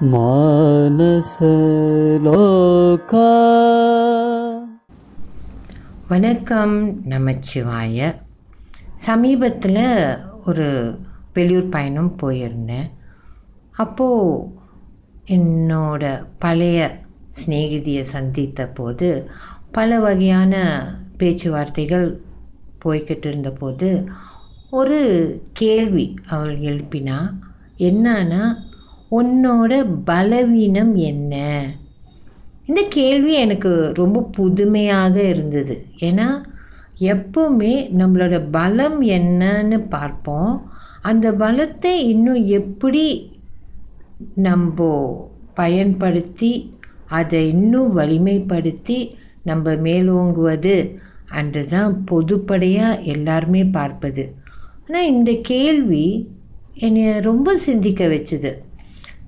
மானசலோகா வணக்கம் நமச்சிவாய. சமீபத்தில் ஒரு வெளியூர் பயணம் போயிருந்தேன். அப்போது என்னோட பழைய சிநேகிதியை சந்தித்த போது பல வகையான பேச்சுவார்த்தைகள் போய்கிட்டு இருந்தபோது ஒரு கேள்வி அவள் எழுப்பினா என்னன்னா உன்னோட பலவீனம் என்ன? இந்த கேள்வி எனக்கு ரொம்ப புதுமையாக இருந்தது. ஏன்னா எப்போவுமே நம்மளோட பலம் என்னன்னு பார்ப்போம். அந்த பலத்தை இன்னும் எப்படி நம்ம பயன்படுத்தி அதை இன்னும் வலிமைப்படுத்தி நம்ம மேலோங்குவது அன்று தான் பொதுப்படையாக எல்லாருமே பார்ப்பது. ஆனால் இந்த கேள்வி என்னை ரொம்ப சிந்திக்க வச்சுது.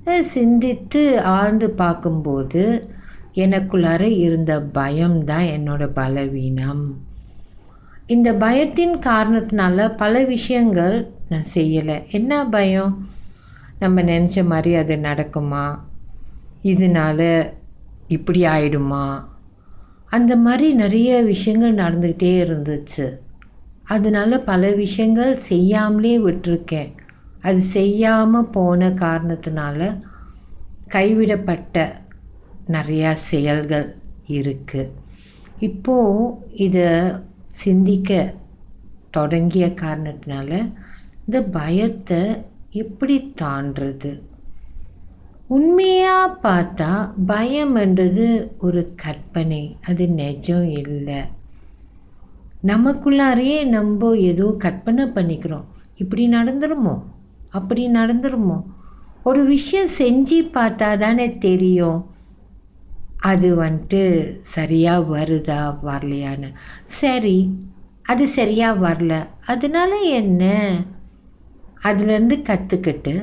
சிந்தித்து ஆழ்ந்து பார்க்கும்போது எனக்குள்ளார இருந்த பயம்தான் என்னோட பலவீனம். இந்த பயத்தின் காரணத்தினால பல விஷயங்கள் நான் செய்யலை. என்ன பயம்? நம்ம நினச்ச மாதிரி அது நடக்குமா? இதனால இப்படி ஆயிடுமா? அந்த மாதிரி நிறைய விஷயங்கள் நடந்துக்கிட்டே இருந்துச்சு. அதனால பல விஷயங்கள் செய்யாமலே விட்டுருக்கேன். அது செய்யாமல் போன காரணத்தினால கைவிடப்பட்ட நிறையா செயல்கள் இருக்குது இப்போது இதை சிந்திக்க தொடங்கிய காரணத்தினால இந்த பயத்தை எப்படி தாண்டுறது உண்மையாக பார்த்தா பயம்ன்றது ஒரு கற்பனை அது நிஜம் இல்லை. நமக்குள்ளாரையே நம்ம ஏதோ கற்பனை பண்ணிக்கிறோம். இப்படி நடந்துருமோ? அப்படி நடந்துருமோ? ஒரு விஷயம் செஞ்சு பார்த்தா தானே தெரியும். அது வந்துட்டு சரியாக வருதா வரலையான்னு. சரி அது சரியாக வரல. அதனால என்ன? அதுலேருந்து கற்றுக்கிட்டு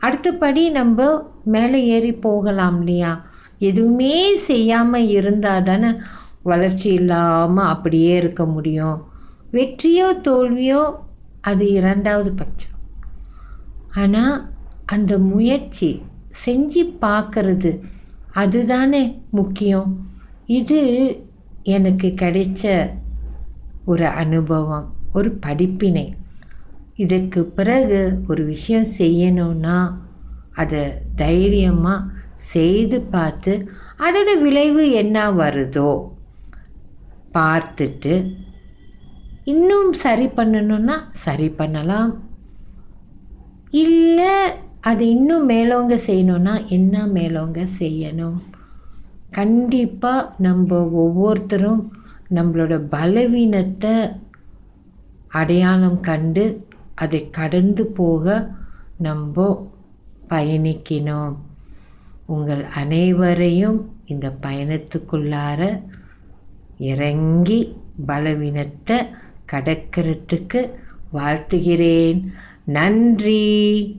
அடுத்தபடி நம்ம மேலே ஏறி போகலாம் இல்லையா? எதுவுமே செய்யாமல் இருந்தால் தானே வளர்ச்சி இல்லாமல் அப்படியே இருக்க முடியும். வெற்றியோ தோல்வியோ அது இரண்டாவது பட்சம். ஆனால் அந்த முயற்சி செஞ்சு பார்க்கறது அதுதானே முக்கியம். இது எனக்கு கிடைச்ச ஒரு அனுபவம் ஒரு படிப்பினை. இதற்கு பிறகு ஒரு விஷயம் செய்யணும்னா அதை தைரியமாக செய்து பார்த்து அதோட விளைவு என்ன வருதோ பார்த்துட்டு இன்னும் சரி பண்ணணும்னா சரி பண்ணலாம். இல்லை அது இன்னும் மேலோங்க செய்யணும்னா என்ன மேலோங்க செய்யணும்? கண்டிப்பாக நம்ம ஒவ்வொருத்தரும் நம்மளோட பலவீனத்தை அடையாளம் கண்டு அதை கடந்து போக நம்ம பயணிக்கணும். உங்கள் அனைவரையும் இந்த பயணத்துக்குள்ளார இறங்கி பலவீனத்தை கடக்கிறதுக்கு வாழ்த்துகிறேன். நன்றி.